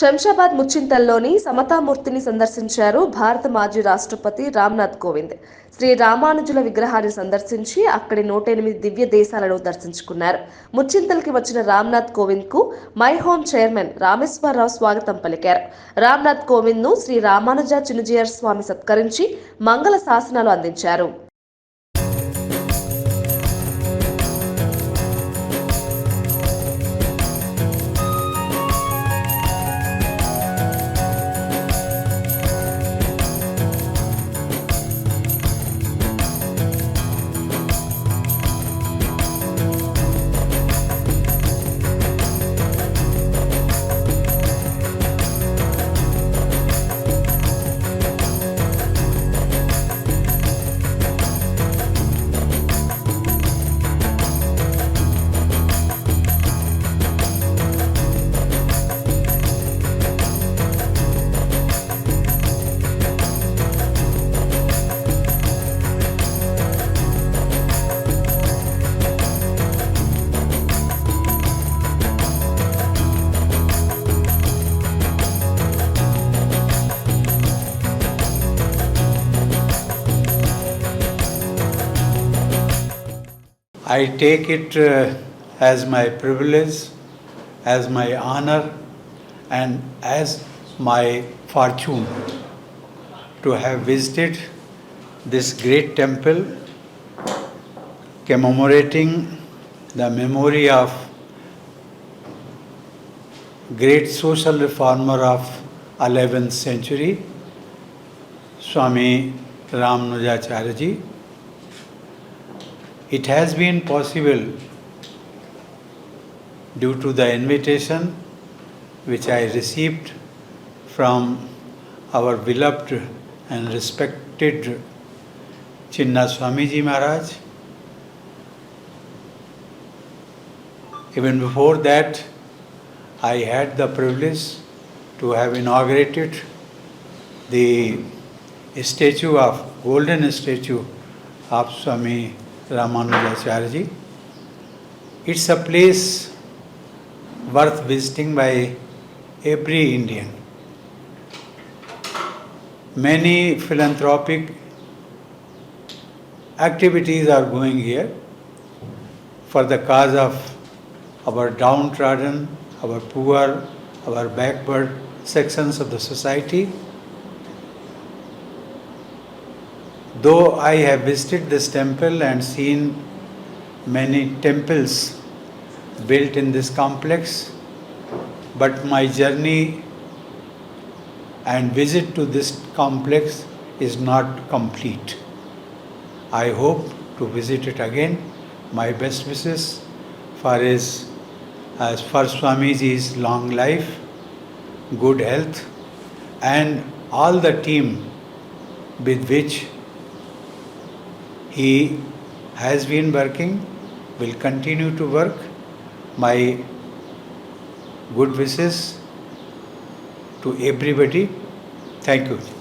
శంషాబాద్ ముచ్చింతల్లోని సమతామూర్తిని సందర్శించారు భారత మాజీ రాష్ట్రపతి రామ్నాథ్ కోవింద్. శ్రీ రామానుజుల విగ్రహాన్ని సందర్శించి అక్కడి నూట ఎనిమిది దివ్య దేశాలను దర్శించుకున్నారు. ముచ్చింతలకి వచ్చిన రామ్నాథ్ కోవింద్కు మై హోమ్ చైర్మన్ రామేశ్వరరావు స్వాగతం పలికారు. రామ్నాథ్ కోవింద్ను శ్రీ రామానుజ చినుజియర్ స్వామి సత్కరించి మంగళ శాసనాలు అందించారు. I take it uh, as my privilege, as my honor, and as my fortune to have visited this great temple commemorating the memory of great social reformer of 11th century, Swami Ramanujacharya ji. It has been possible due to the invitation which I received from our beloved and respected Chinna Swamiji Maharaj. Even before that, I had the privilege to have inaugurated the statue of golden statue of Swami Ramanujacharya. ji. It's a place worth visiting by every Indian. Many philanthropic activities are going here for the cause of our downtrodden, our poor, our backward sections of the society. Though I have visited this temple and seen many temples built in this complex, but my journey and visit to this complex is not complete. I hope to visit it again. My best wishes for his as for Swamiji's long life, good health, and all the team with which he has been working, will continue to work. My good wishes to everybody. Thank you.